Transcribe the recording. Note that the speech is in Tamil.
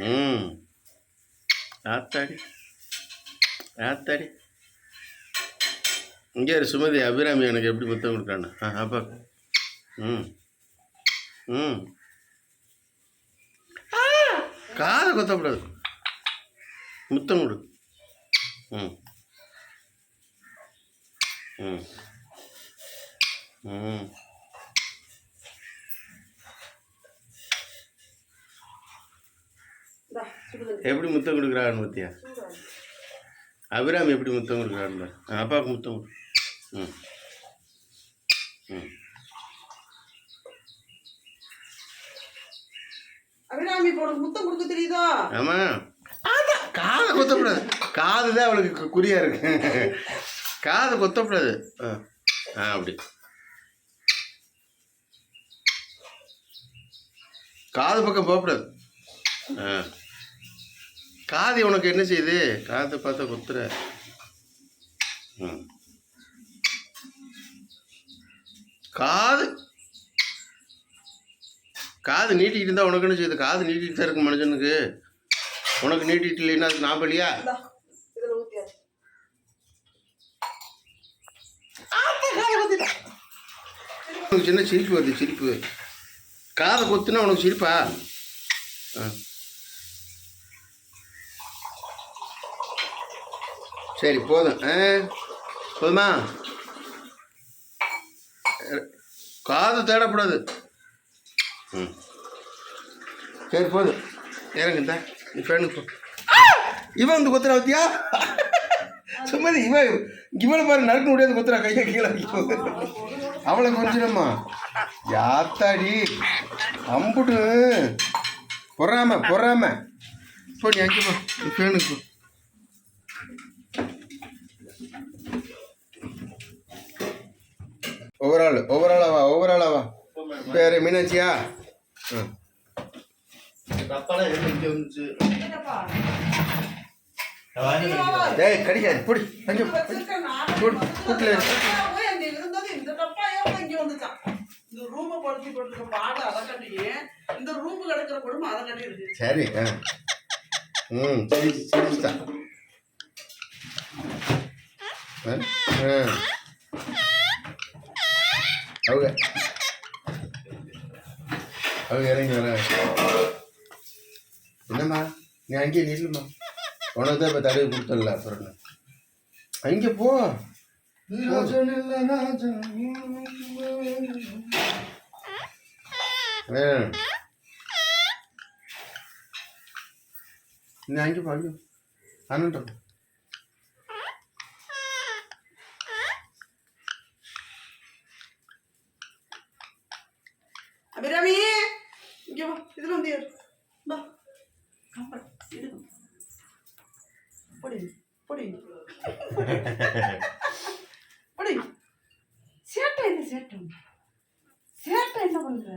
ம். ஆத்தாடி. ஆத்தாடி. இங்கே சுமதி அபிராமி எனக்கு எப்படி முத்தம் கொடுக்குறான்னு. ஆ அப்பா ம். ம். காதை கொத்தக்கூடாது முத்தம் கொடு. ம். ம். ம். எப்படி முத்தம் கொடுக்குறான்னு பத்தியா சூடா. அபிராமி எப்படி முத்தம் கொடுக்குறான்னு அப்பாவுக்கு முத்தம் ம். ம். அபிராமி இப்போ முத்தம் கொடுக்க தெரியுதோ? ஆமாம் அதான் காதை கொத்தக்கூடாது காது தான் அவளுக்கு குறியா இருக்கு. காதை கொத்தக்கூடாது ஆ. ஆ அப்படி. காது பக்கம் போகக்கூடாது ஆ. காது உனக்கு என்ன செய்யுது? காதை பார்த்தா கொத்துற. காது. காது நீட்டிக்கிட்டு இருந்தா உனக்கு என்ன செய்யுது? காது நீட்டிட்டு தான் இருக்கு மனுஷனுக்கு. உனக்கு நீட்டிட்டு இல்லைன்னா அது நான் இல்லையா? உனக்கு சின்ன சிரிப்பு வருது சிரிப்பு. காதை கொத்துனா உனக்கு சிரிப்பா? ஆ. சரி போதும். ஆ போதுமா? காது தேடக்கூடாது ம். சரி போதும். இறங்கு இந்த. நீ போ. இவன் வந்து கொத்துறா பத்தியா? சும்மா இவன் இவனை பாரு நறுக்கு முடியாது கொத்துறா கையை கீழே அவளை கொஞ்சிடம்மா யாத்தாடி? அம்புட்டு. பொறாம பொறாம. போ நீ அங்கே போ. நீ ஃபேனுக்கு போ ஒவ்வொரு ஆள் ஒவ்வொரு ஆளாவா ஒவ்வொரு ஆளாவா பேர் மீனாட்சியா ம் என்னப்பா டேய் கடிக்காது பிடி அங்கே போ. வச்சிருக்கேன் நானே கூட்டு- வந்து கூட்டுல இரு. போய் அங்க இருந்தது இந்த டப்பா ஏன் இங்க வந்துச்சான் இந்த ரூம ஓவரால் ஓவராலாவா ஓவராலாவா பேர் மீனாட்சியா? இந்த ரூம் கிடக்கிற கொடுமை அதை கட்டி இருக்கு சரி ஆ. ம் சரி சரிடா ஆ ஆ. அவங்க அவங்க இறங்கி வர என்னம்மா? நீ அங்கேயே நில்லுமா உனக்கு தான் இப்போ தடவை கொடுத்தல அப்புறம் அங்கே போ. நீ அங்கே போ அங்கே. அண்ணன் அபிராமி இங்கே வா இதில் வந்து வா. கம்பல் இது பொடி பொடி பொடி சேட்டை என்ன சேட்டை? சேட்டை என்ன பண்ற?